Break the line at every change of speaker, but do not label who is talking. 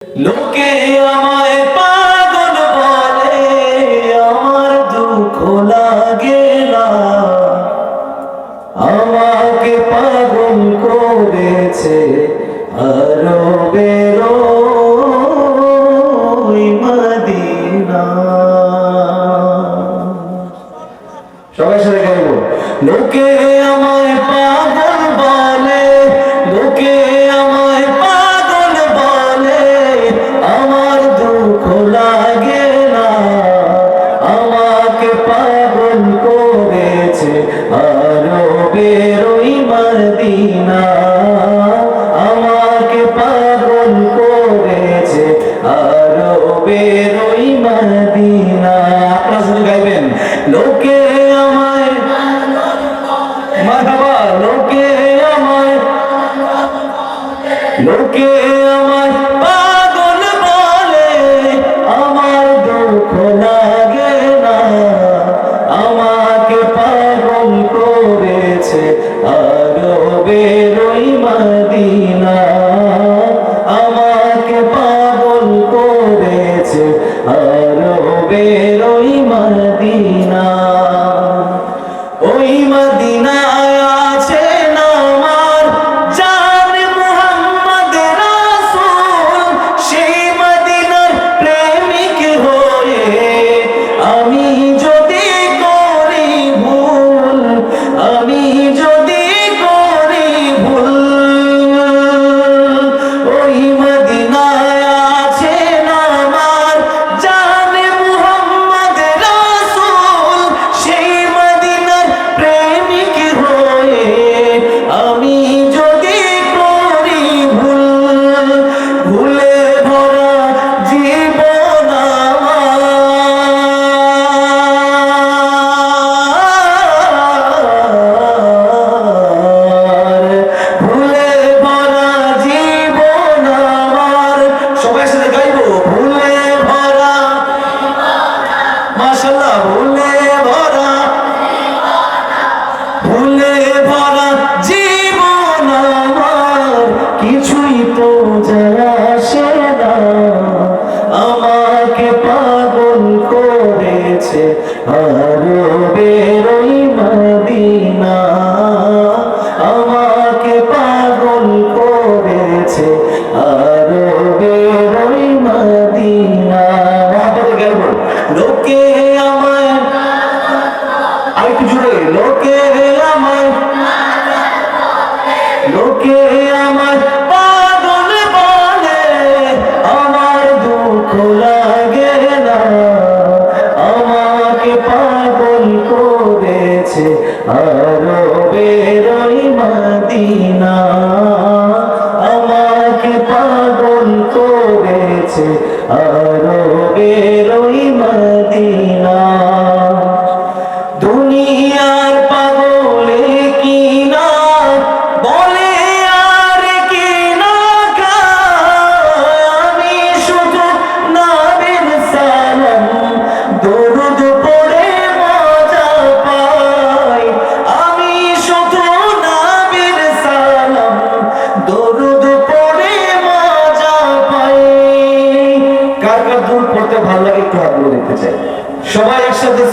লোকে আমায় পাগল বলে, আমার দুঃখ লাগে না। আমাকে পাগল করেছে আরও বেরো মদিনা। সবাই সাথে লোকে আমায় পা লোকে আমায় মাধাবা লোকে আমায় লোকে আমায় পাগল বলে। আমার দুঃখ লাগে না, আমাকে পাগল করেছে। আরও বেরোই মার জুড়ে লোকে দেখতে চাই। সবাই একসাথে